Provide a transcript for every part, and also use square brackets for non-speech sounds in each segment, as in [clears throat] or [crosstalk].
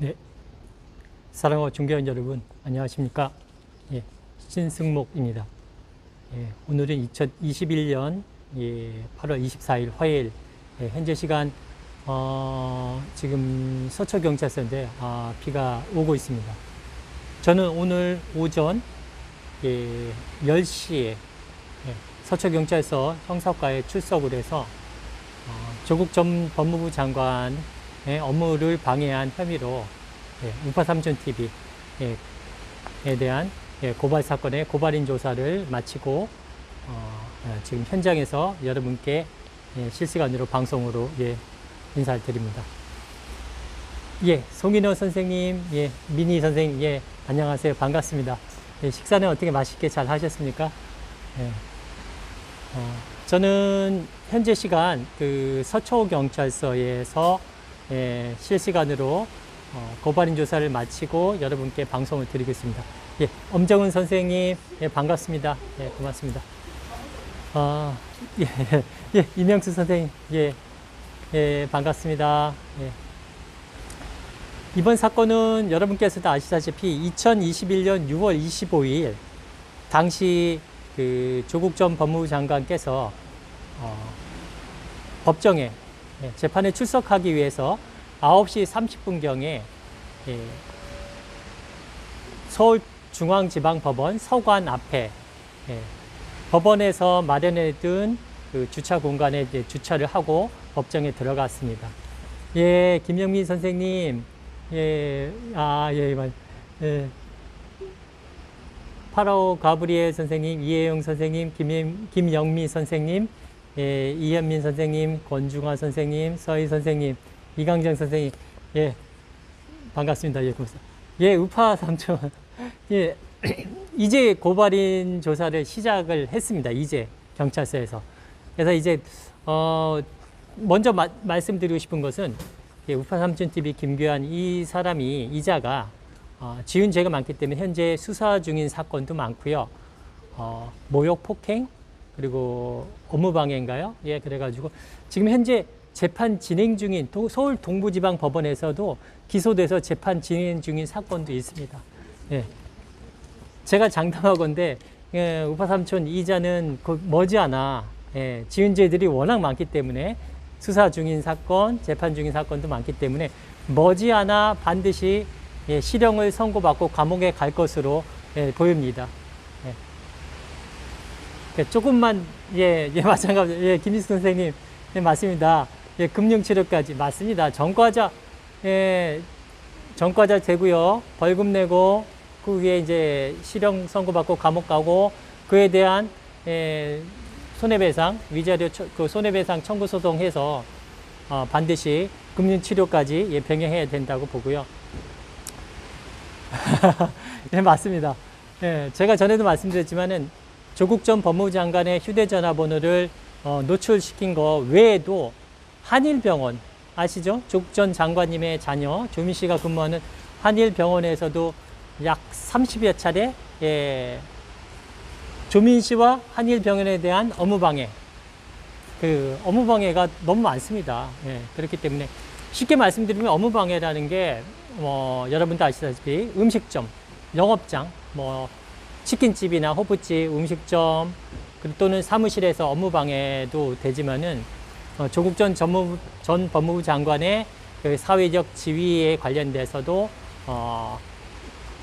네. 사랑하고 존경하는 여러분, 안녕하십니까? 예, 신승목입니다. 예, 오늘은 2021년 예, 8월 24일 화요일, 예, 현재 시간, 어, 지금 서초경찰서인데, 아, 비가 오고 있습니다. 저는 오늘 오전, 예, 10시에 예, 서초경찰서 형사과에 출석을 해서 어, 조국 전 법무부 장관의 업무를 방해한 혐의로 예, 우파 삼촌 TV에 대한 예, 고발 사건의 고발인 조사를 마치고 어, 어, 지금 현장에서 여러분께 예, 실시간으로 방송으로 예, 인사를 드립니다. 예, 송인호 선생님, 예, 미니 선생님, 예, 안녕하세요. 반갑습니다. 예, 식사는 어떻게 맛있게 잘 하셨습니까? 예. 어, 저는 현재 시간 그 서초경찰서에서 예, 실시간으로 어, 고발인 조사를 마치고 여러분께 방송을 드리고 있습니다. 예, 엄정은 선생님, 예, 반갑습니다. 예, 고맙습니다. 아, 예, 예, [laughs] 예, 이명수 선생님, 예, 예, 반갑습니다. 예. 이번 사건은 여러분께서도 아시다시피 2021년 6월 25일 당시 그 조국 전 법무부 장관께서 어, 법정에 예, 재판에 출석하기 위해서 9시 30분경에 예, 서울중앙지방법원 서관 앞에 예, 법원에서 마련해 둔 그 주차 공간에 주차를 하고 법정에 들어갔습니다. 예, 김영민 선생님, 예, 아, 예, 맞, 예. 파라오 가브리엘 선생님, 이혜영 선생님, 김, 김영미 선생님, 예, 이현민 선생님, 권중화 선생님, 서희 선생님, 이강정 선생님, 예, 반갑습니다. 예, 고맙습니다. 예, 우파 삼촌, [laughs] 예, [clears throat] 이제 고발인 조사를 시작을 했습니다. 이제 경찰서에서. 그래서 이제 어 먼저 마, 말씀드리고 싶은 것은 예, 우파 삼촌 TV 김규환 이 사람이 이자가 어, 지은 죄가 많기 때문에 현재 수사 중인 사건도 많고요. 어, 모욕 폭행 그리고 업무방해인가요? 예, 그래가지고 지금 현재 재판 진행 중인 도- 서울 동부지방법원에서도 기소돼서 재판 진행 중인 사건도 있습니다. 예. 제가 장담하건데 예, 우파 삼촌 이자는 그 머지않아 예, 지은 죄들이 워낙 많기 때문에 수사 중인 사건, 재판 중인 사건도 많기 때문에 머지않아 반드시 예, 실형을 선고받고 감옥에 갈 것으로 예, 보입니다. 예. 예, 조금만 예, 예 [laughs] 마찬가지 예, 김희수 선생님 예, 맞습니다. 예, 금융 치료까지 맞습니다. 전과자 예, 전과자 되고요. 벌금 내고 그 위에 이제 실형 선고받고 감옥 가고 그에 대한 예, 손해배상 위자료 처- 그 손해배상 청구 소송해서 어, 반드시 금융 치료까지 예, 병행해야 된다고 보고요. [laughs] 예, 맞습니다. 예, 제가 전에도 말씀드렸지만은 조국 전 법무부 장관의 휴대전화 번호를 어, 노출시킨 거 외에도 한일병원 아시죠? 조국 전 장관님의 자녀 조민 씨가 근무하는 한일병원에서도 약 30여 차례 예, 조민 씨와 한일병원에 대한 업무방해 그 업무방해가 너무 많습니다. 예, 그렇기 때문에 쉽게 말씀드리면 업무방해라는 게 뭐, 여러분도 아시다시피 음식점, 영업장, 뭐 치킨집이나 호프집, 음식점 또는 사무실에서 업무 방해도 되지만은 어, 조국 전, 전무부, 전 법무부 장관의 그 사회적 지위에 관련돼서도 어,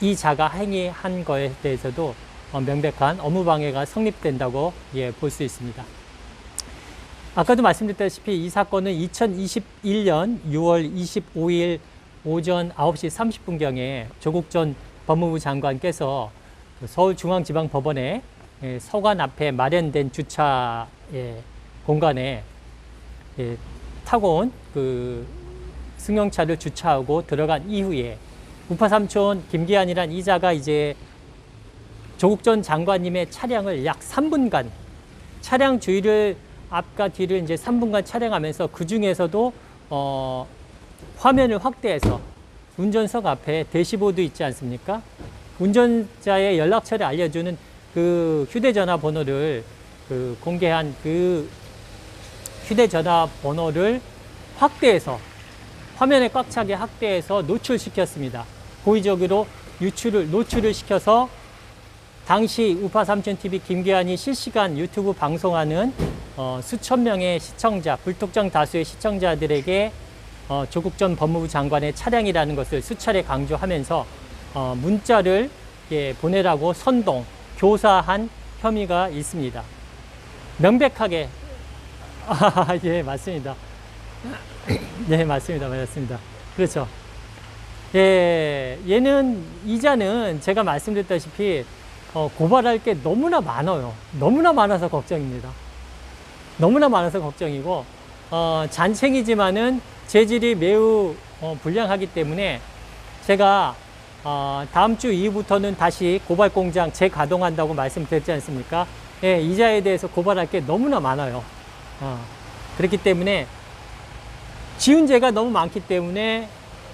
이 자가 행위한 거에 대해서도 어, 명백한 업무 방해가 성립된다고 예, 볼 수 있습니다. 아까도 말씀드렸다시피 이 사건은 2021년 6월 25일 오전 9시 30분경에 조국 전 법무부 장관께서 그 서울중앙지방법원에 예, 서관 앞에 마련된 주차 예, 공간에 예, 타고 온 그 승용차를 주차하고 들어간 이후에 우파 삼촌 김기환이란 이자가 이제 조국 전 장관님의 차량을 약 3분간 차량 주위를 앞과 뒤를 이제 3분간 촬영하면서 그 중에서도 어, 화면을 확대해서 운전석 앞에 대시보드 있지 않습니까? 운전자의 연락처를 알려주는 그 휴대전화 번호를 그 공개한 그 휴대전화 번호를 확대해서 화면에 꽉 차게 확대해서 노출시켰습니다. 고의적으로 유출을 노출을 시켜서 당시 우파 삼촌 TV 김기환이 실시간 유튜브 방송하는 어, 수천 명의 시청자, 불특정 다수의 시청자들에게 어, 조국 전 법무부 장관의 차량이라는 것을 수차례 강조하면서 어, 문자를 예, 보내라고 선동, 교사한 혐의가 있습니다. 명백하게 아, [laughs] 예, 맞습니다. 네, 맞습니다. 맞습니다. 그렇죠. 예, 얘는 이자는 제가 말씀드렸다시피 어, 고발할 게 너무나 많아요. 너무나 많아서 걱정입니다. 너무나 많아서 걱정이고 어, 잔챙이지만은 재질이 매우 어, 불량하기 때문에 제가 어, 다음 주 이후부터는 다시 고발 공장 재가동한다고 말씀드렸지 않습니까? 예, 이자에 대해서 고발할 게 너무나 많아요. 어, 그렇기 때문에 지은 죄가 너무 많기 때문에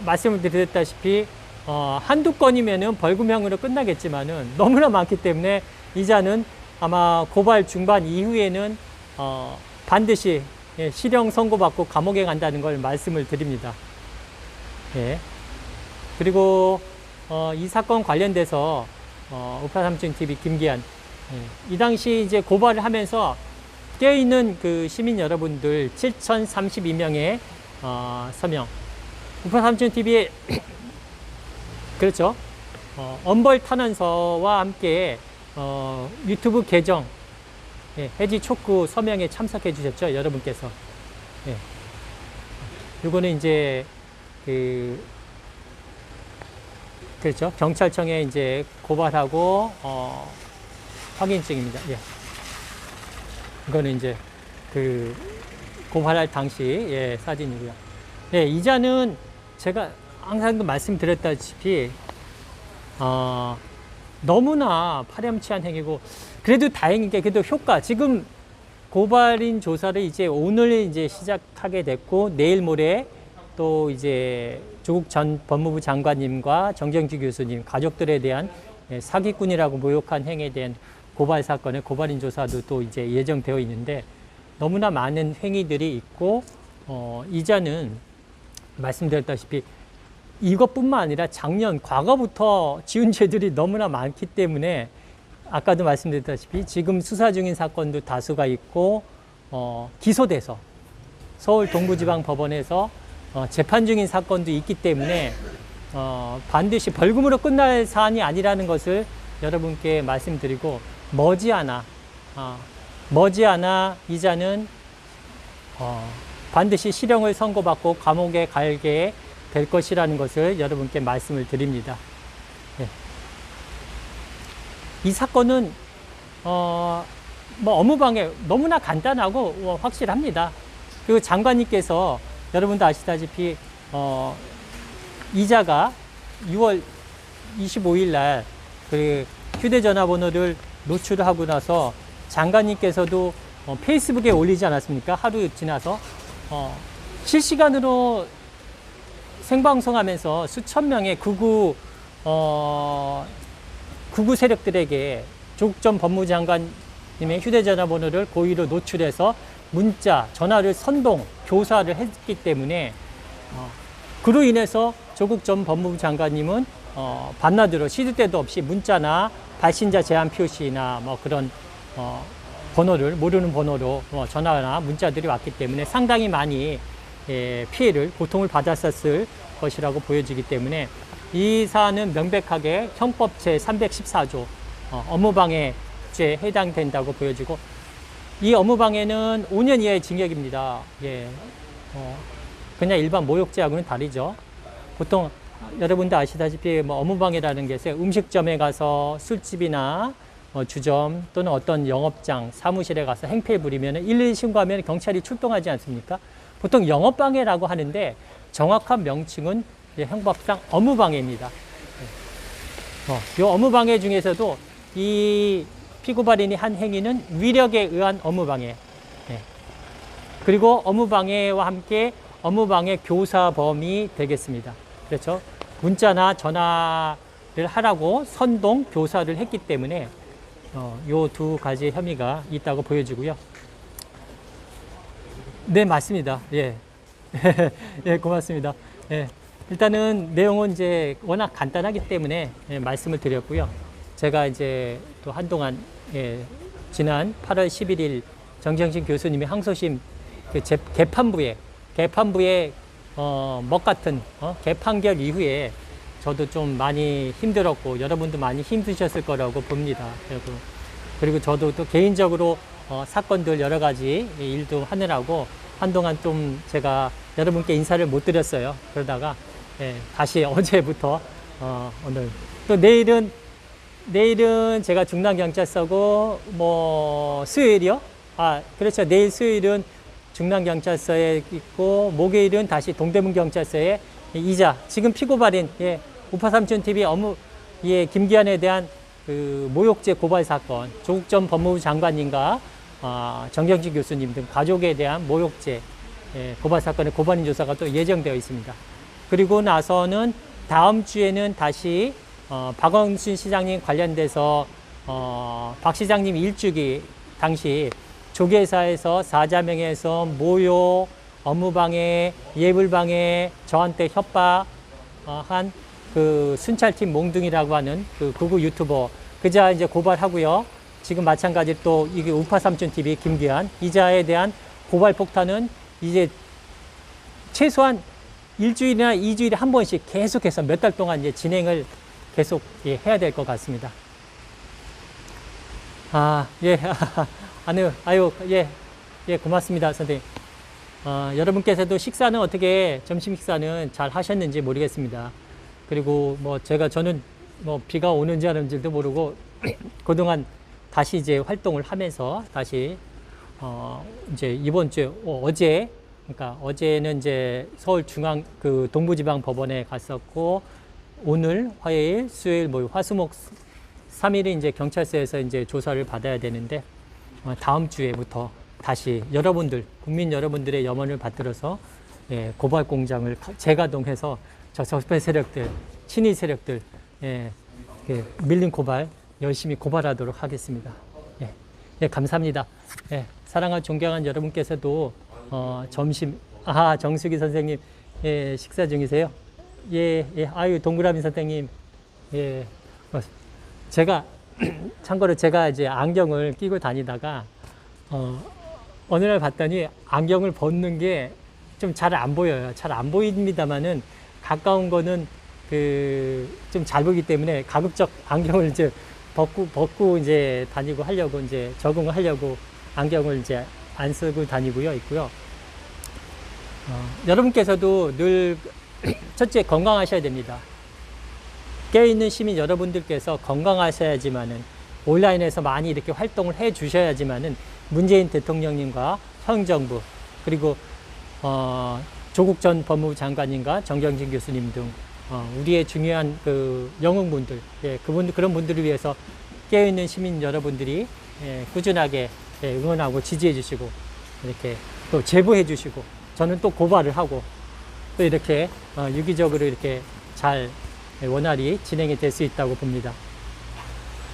말씀을 드렸다시피 어, 한두 건이면은 벌금형으로 끝나겠지만은 너무나 많기 때문에 이자는 아마 고발 중반 이후에는 어, 반드시 예, 실형 선고받고 감옥에 간다는 걸 말씀을 드립니다. 예. 그리고 어, 이 사건 관련돼서 어, 우파삼촌 TV 김기한 예, 이 당시 이제 고발을 하면서 깨어 있는 그 시민 여러분들 7,032명의 어, 서명 우파삼촌 TV의 [clears throat] 그렇죠. 어, 엄벌 탄원서와 함께 어, 유튜브 계정 예, 해지 촉구 서명에 참석해 주셨죠, 여러분께서. 예. 요거는 이제 그 그렇죠. 경찰청에 이제 고발하고 어, 확인증입니다. 예. 이거는 이제 그 고발할 당시 예, 사진이고요. 예, 이자는 제가 항상 말씀드렸다시피 어, 너무나 파렴치한 행위고 그래도 다행인 게 그래도 효과 지금 고발인 조사를 이제 오늘 이제 시작하게 됐고 내일 모레 또 이제 조국 전 법무부 장관님과 정경주 교수님 가족들에 대한 예, 사기꾼이라고 모욕한 행위에 대한 고발 사건의 고발인 조사도 또 이제 예정되어 있는데 너무나 많은 행위들이 있고 어, 이자는 말씀드렸다시피 이것뿐만 아니라 작년 과거부터 지은 죄들이 너무나 많기 때문에 아까도 말씀드렸다시피 지금 수사 중인 사건도 다수가 있고 어, 기소돼서 서울 동부지방법원에서 어, 재판 중인 사건도 있기 때문에 어, 반드시 벌금으로 끝날 사안이 아니라는 것을 여러분께 말씀드리고 머지않아 어, 머지않아 이자는 어, 반드시 실형을 선고받고 감옥에 갈게 될 것이라는 것을 여러분께 말씀을 드립니다. 예. 이 사건은 어, 뭐 업무방해 너무나 간단하고 어, 확실합니다. 그리고 장관님께서 여러분도 아시다시피 어, 이자가 6월 25일 날 그 휴대전화번호를 노출하고 나서 장관님께서도 어, 페이스북에 올리지 않았습니까? 하루 지나서 어, 실시간으로 생방송하면서 수천 명의 극우 어, 극우 세력들에게 조국 전 법무장관님의 휴대전화 번호를 고의로 노출해서 문자, 전화를 선동, 교사를 했기 때문에 어, 그로 인해서 조국 전 법무부 장관님은 어, 반나드로 시도 때도 없이 문자나 발신자 제한 표시나 뭐 그런 어, 번호를 모르는 번호로 어, 전화나 문자들이 왔기 때문에 상당히 많이 예, 피해를 고통을 받았었을 것이라고 보여지기 때문에 이 사안은 명백하게 형법 제 314조 어, 업무방해죄에 해당된다고 보여지고 이 업무방해는 5년 이하의 징역입니다. 예, 어, 그냥 일반 모욕죄하고는 다르죠. 보통 여러분도 아시다시피 뭐 업무방해라는 것에 음식점에 가서 술집이나 어, 주점 또는 어떤 영업장 사무실에 가서 행패 부리면 112 신고하면 경찰이 출동하지 않습니까? 보통 영업방해라고 하는데 정확한 명칭은 형법상 업무방해입니다. 어, 이 업무방해 중에서도 이 피고발인이 한 행위는 위력에 의한 업무방해. 네. 그리고 업무방해와 함께 업무방해 교사범이 되겠습니다. 그렇죠? 문자나 전화를 하라고 선동 교사를 했기 때문에 어, 요두 가지 혐의가 있다고 보여지고요. 네, 맞습니다. 예. [laughs] 예, 고맙습니다. 예, 일단은 내용은 이제 워낙 간단하기 때문에 예, 말씀을 드렸고요. 제가 이제 또 한동안 예, 지난 8월 11일 정정신 교수님의 항소심 그 재, 개판부에 개판부에 어, 먹 같은 어, 개판결 이후에 저도 좀 많이 힘들었고 여러분도 많이 힘드셨을 거라고 봅니다. 그리고 그리고 저도 또 개인적으로 어, 사건들 여러 가지 일도 하느라고 한동안 좀 제가 여러분께 인사를 못 드렸어요. 그러다가 예, 다시 [laughs] 어제부터 어, 오늘 또 내일은 내일은 제가 중남경찰서고 뭐 수요일이요? 아 그렇죠. 내일 수요일은 중남경찰서에 있고 목요일은 다시 동대문경찰서에 이자 지금 피고발인 예, 우파삼촌 TV 업무 예, 김기환에 대한 그 모욕죄 고발 사건 조국 전 법무부 장관님과 아, 정경진 교수님 등 가족에 대한 모욕죄 예, 고발 사건의 고발인 조사가 또 예정되어 있습니다. 그리고 나서는 다음 주에는 다시 어, 박원순 시장님 관련돼서 어, 박 시장님 일주기 당시 조계사에서 사자명에서 모욕, 업무방해, 예불방해, 저한테 협박 어, 한그 순찰팀 몽둥이라고 하는 그 구구 유튜버 그자 이제 고발하고요. 지금 마찬가지 또 이게 우파 삼촌 TV 김기환 이자에 대한 고발 폭탄은 이제 최소한 일주일이나 이주일에 한 번씩 계속해서 몇 달 동안 이제 진행을 계속 예, 해야 될 것 같습니다. 아, 예, [laughs] 아유, 아유, 예, 예, 고맙습니다, 선생님. 아, 여러분께서도 식사는 어떻게, 점심 식사는 잘 하셨는지 모르겠습니다. 그리고 뭐 제가 저는 뭐 비가 오는지 안 오는지도 모르고 [clears throat] 그동안 다시 이제 활동을 하면서 다시 어 이제 이번 주 어, 어제 그러니까 어제는 이제 서울 중앙 그 동부지방 법원에 갔었고 오늘 화요일 수요일 뭐 화수목 3일은 이제 경찰서에서 이제 조사를 받아야 되는데 어, 다음 주에부터 다시 여러분들 국민 여러분들의 염원을 받들어서 예, 고발 공장을 가- 재가동해서 저 적폐 세력들 친위 세력들 예, 그 밀린 고발 열심히 고발하도록 하겠습니다. 예, 예 감사합니다. 예, 사랑하는 존경한 여러분께서도 어, 점심 아 정수기 선생님 예, 식사 중이세요? 예, 예 아유 동그라미 선생님 예 어, 제가 [clears throat] 참고로 제가 이제 안경을 끼고 다니다가 어, 어느 날 봤더니 안경을 벗는 게 좀 잘 안 보여요. 잘 안 보입니다만은 가까운 거는 그 좀 잘 보기 때문에 가급적 안경을 이제 벗고 벗고 이제 다니고 하려고 이제 적응을 하려고 안경을 이제 안 쓰고 다니고요 있고요. 어, 여러분께서도 늘 첫째 건강하셔야 됩니다. 깨어있는 시민 여러분들께서 건강하셔야지만은 온라인에서 많이 이렇게 활동을 해 주셔야지만은 문재인 대통령님과 현 정부 그리고 어, 조국 전 법무부 장관님과 정경진 교수님 등 어, 우리의 중요한 그 영웅분들, 예, 그분들 그런 분들을 위해서 깨어있는 시민 여러분들이 예, 꾸준하게 예, 응원하고 지지해 주시고 이렇게 또 제보해 주시고 저는 또 고발을 하고 또 이렇게 어, 유기적으로 이렇게 잘 원활히 진행이 될 수 있다고 봅니다.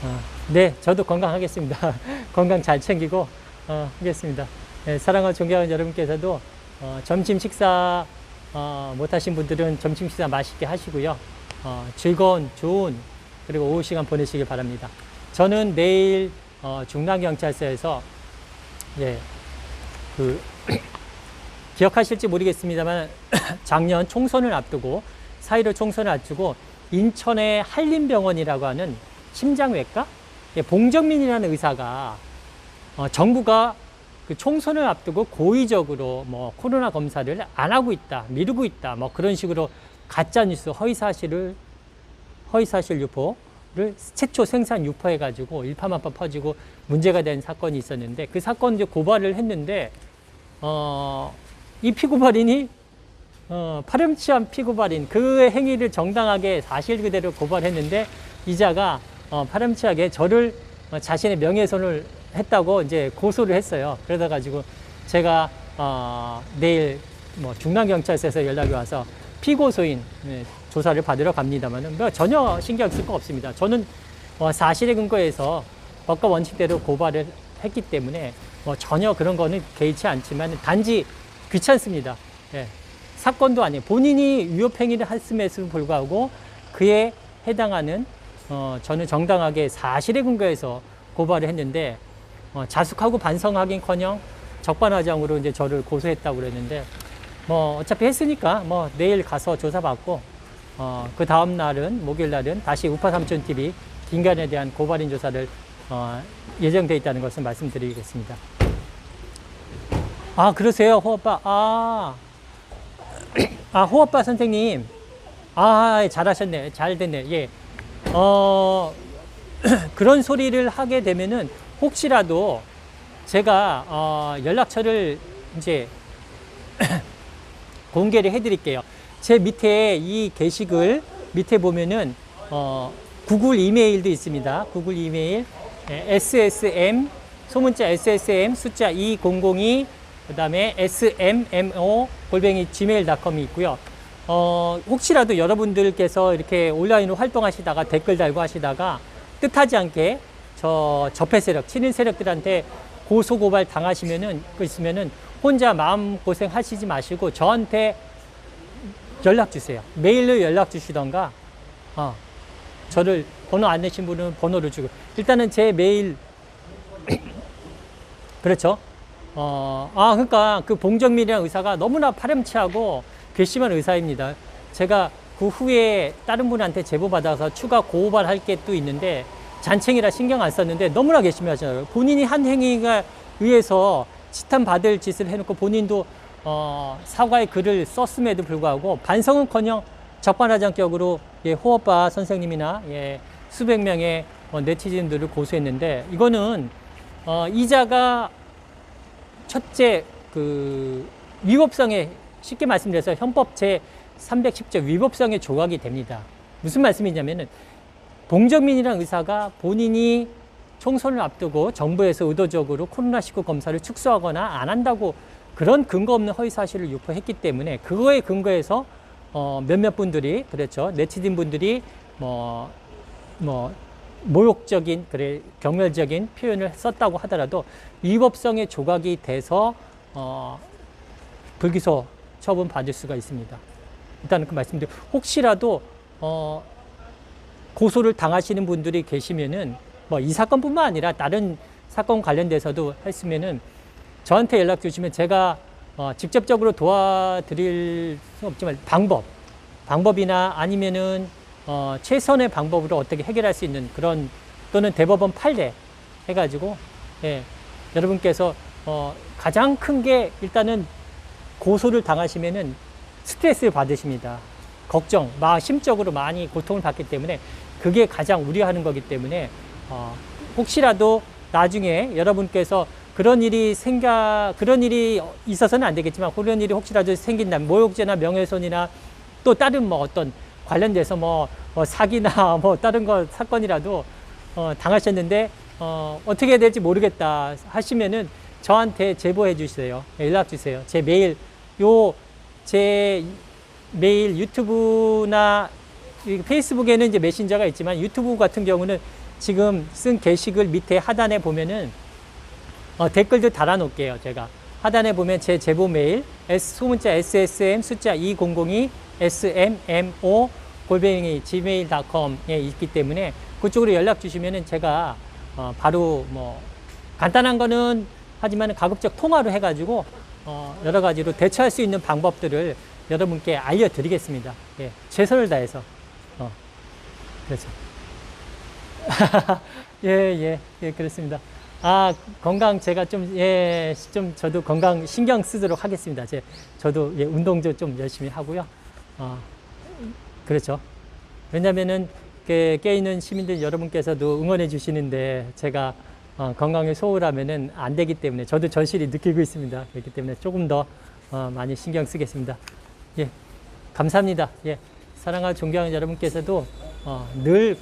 어, 네, 저도 건강하겠습니다. [laughs] 건강 잘 챙기고 어, 하겠습니다. 네, 사랑하는 존경하는 여러분께서도 어, 점심 식사 어, 못하신 분들은 점심 식사 맛있게 하시고요. 어, 즐거운, 좋은 그리고 오후 시간 보내시길 바랍니다. 저는 내일 어, 중남경찰서에서 예, 그 기억하실지 모르겠습니다만 [clears throat] 작년 총선을 앞두고 4.15 총선을 앞두고 인천의 한림병원이라고 하는 심장외과? 예, 봉정민이라는 의사가 어, 정부가 그 총선을 앞두고 고의적으로 뭐 코로나 검사를 안 하고 있다, 미루고 있다, 뭐 그런 식으로 가짜 뉴스, 허위 사실을 허위 사실 유포를 최초 생산 유포해 가지고 일파만파 퍼지고 문제가 된 사건이 있었는데 그 사건 이제 고발을 했는데 어, 이 피고발인이 어, 파렴치한 피고발인 그 행위를 정당하게 사실 그대로 고발했는데 이자가 어, 파렴치하게 저를 어, 자신의 명예훼손을 했다고 이제 고소를 했어요. 그러다 가지고 제가 어, 내일 뭐 중남경찰서에서 연락이 와서 피고소인 네, 조사를 받으러 갑니다만은 뭐 전혀 신경 쓸 거 없습니다. 저는 어, 사실에 근거해서 법과 원칙대로 고발을 했기 때문에 뭐 전혀 그런 거는 개의치 않지만 단지 귀찮습니다. 예. 사건도 아니에요. 본인이 위협행위를 했음에도 불구하고 그에 해당하는 어, 저는 정당하게 사실에 근거해서 고발을 했는데 어, 자숙하고 반성하긴커녕 적반하장으로 이제 저를 고소했다고 그랬는데 뭐 어차피 했으니까 뭐 내일 가서 조사받고 어, 그 다음 날은 목요일 날은 다시 우파 삼촌 TV 김간에 대한 고발인 조사를 어, 예정돼 있다는 것을 말씀드리겠습니다. 아 그러세요? 호오빠 아, 아 호오빠 선생님. 아 잘하셨네. 잘 됐네. 예. 어, [clears throat] 그런 소리를 하게 되면은 혹시라도 제가 어, 연락처를 이제 [clears throat] 공개를 해드릴게요. 제 밑에 이 게시글 밑에 보면은 어, 구글 이메일도 있습니다. 구글 이메일. 예, SSM 소문자 SSM 숫자 2002 그 다음에 SMMO 골뱅이 gmail.com이 있고요. 어, 혹시라도 여러분들께서 이렇게 온라인으로 활동하시다가 댓글 달고 하시다가 뜻하지 않게 저 접해 세력, 친인 세력들한테 고소 고발 당하시면은 그 있으면은 혼자 마음 고생 하시지 마시고 저한테 연락 주세요. 메일로 연락 주시던가 어, 저를 번호 안 내신 분은 번호를 주고 일단은 제 메일 [clears throat] 그렇죠. 어, 아 그러니까 그 봉정민이라는 의사가 너무나 파렴치하고 괘씸한 의사입니다. 제가 그 후에 다른 분한테 제보 받아서 추가 고발할 게 또 있는데 잔챙이라 신경 안 썼는데 너무나 괘씸해 하잖아요. 본인이 한 행위가 의해서 치탄 받을 짓을 해놓고 본인도 어, 사과의 글을 썼음에도 불구하고 반성은커녕 적반하장격으로 예, 호오빠 선생님이나 예, 수백 명의 어, 네티즌들을 고소했는데 이거는 어, 이자가 첫째 그 위법성에 쉽게 말씀드려서 헌법 제 310조 위법성의 조각이 됩니다. 무슨 말씀이냐면은 봉정민이라는 의사가 본인이 총선을 앞두고 정부에서 의도적으로 코로나19 검사를 축소하거나 안 한다고 그런 근거 없는 허위 사실을 유포했기 때문에 그거에 근거해서 어, 몇몇 분들이 그렇죠 네티즌 분들이 뭐, 뭐 모욕적인 그래 경멸적인 표현을 썼다고 하더라도 위법성의 조각이 돼서 어, 불기소 처분 받을 수가 있습니다. 일단은 그 말씀드리고 혹시라도 어, 고소를 당하시는 분들이 계시면은 뭐 이 사건뿐만 아니라 다른 사건 관련돼서도 했으면은 저한테 연락 주시면 제가 어, 직접적으로 도와드릴 수 없지만 방법, 방법이나 아니면은 어, 최선의 방법으로 어떻게 해결할 수 있는 그런 또는 대법원 판례 해가지고 예, 여러분께서 어, 가장 큰 게 일단은 고소를 당하시면은 스트레스를 받으십니다. 걱정, 마 심적으로 많이 고통을 받기 때문에 그게 가장 우려하는 거기 때문에 어, 혹시라도 나중에 여러분께서 그런 일이 생겨 그런 일이 있어서는 안 되겠지만 그런 일이 혹시라도 생긴다면 모욕죄나 명예훼손이나 또 다른 뭐 어떤 관련돼서 뭐, 뭐 사기나 [laughs] 뭐 다른 거 사건이라도 어, 당하셨는데 어, 어떻게 될지 모르겠다 하시면은 저한테 제보해 주세요. 연락 주세요. 제 메일 요 제 메일 유튜브나 이 페이스북에는 이제 메신저가 있지만 유튜브 같은 경우는 지금 쓴 게시글 밑에 하단에 보면은 어, 댓글도 달아놓을게요. 제가 하단에 보면 제 제보 메일 S 소문자 SSM 숫자 2002 SMMO 골뱅이 gmail.com에 있기 때문에 그쪽으로 연락 주시면은 제가 어, 바로 뭐 간단한 거는 하지만 가급적 통화로 해가지고 어, 여러 가지로 대처할 수 있는 방법들을 여러분께 알려드리겠습니다. 예, 최선을 다해서. 어, 그렇죠. [laughs] 예, 예, 예, 그렇습니다. 아, 건강 제가 좀, 예, 좀 저도 건강 신경 쓰도록 하겠습니다. 제, 저도 예, 운동도 좀 열심히 하고요. 어, 그렇죠. 왜냐면은, 그, 깨있는 시민들 여러분께서도 응원해 주시는데 제가 어, 건강에 소홀하면은 안 되기 때문에 저도 절실히 느끼고 있습니다. 그렇기 때문에 조금 더 어, 많이 신경 쓰겠습니다. 예, 감사합니다. 예, 사랑하는 존경하는 여러분께서도 어, 늘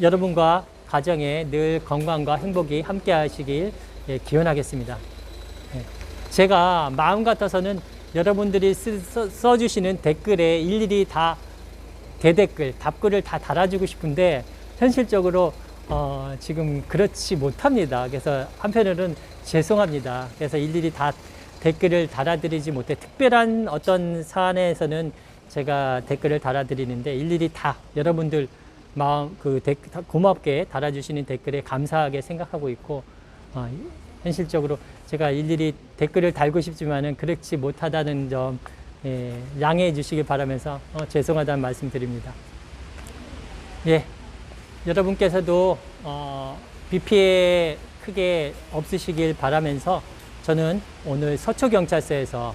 여러분과 가정에 늘 건강과 행복이 함께 하시길 예, 기원하겠습니다. 예, 제가 마음 같아서는 여러분들이 쓰, 써, 써주시는 댓글에 일일이 다 대댓글, 답글을 다 달아주고 싶은데 현실적으로 어, 지금 그렇지 못합니다. 그래서 한편으로는 죄송합니다. 그래서 일일이 다 댓글을 달아드리지 못해 특별한 어떤 사안에서는 제가 댓글을 달아드리는데 일일이 다 여러분들 마음 그다 고맙게 달아주시는 댓글에 감사하게 생각하고 있고 어, 현실적으로 제가 일일이 댓글을 달고 싶지만은 그렇지 못하다는 점 예, 양해해 주시길 바라면서 어, 죄송하다는 말씀드립니다. 예, 여러분께서도 어, 비 피해 크게 없으시길 바라면서 저는 오늘 서초경찰서에서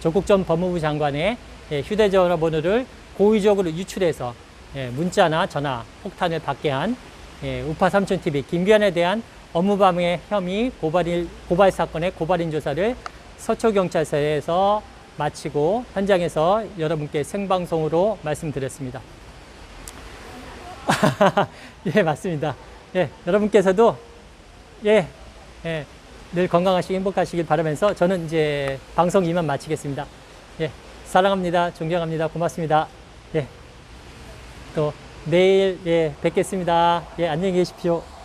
조국 전 법무부 장관의 예, 휴대전화번호를 고의적으로 유출해서 예, 문자나 전화, 폭탄을 받게 한 예, 우파 삼촌 TV 김기현에 대한 업무방해 혐의 고발일, 고발 사건의 고발인 조사를 서초경찰서에서 마치고 현장에서 여러분께 생방송으로 말씀드렸습니다. [laughs] 예, 맞습니다. 예, 여러분께서도 예, 예, 늘 건강하시고 행복하시길 바라면서 저는 이제 방송 이만 마치겠습니다. 예, 사랑합니다. 존경합니다. 고맙습니다. 예, 또 내일 예, 뵙겠습니다. 예, 안녕히 계십시오.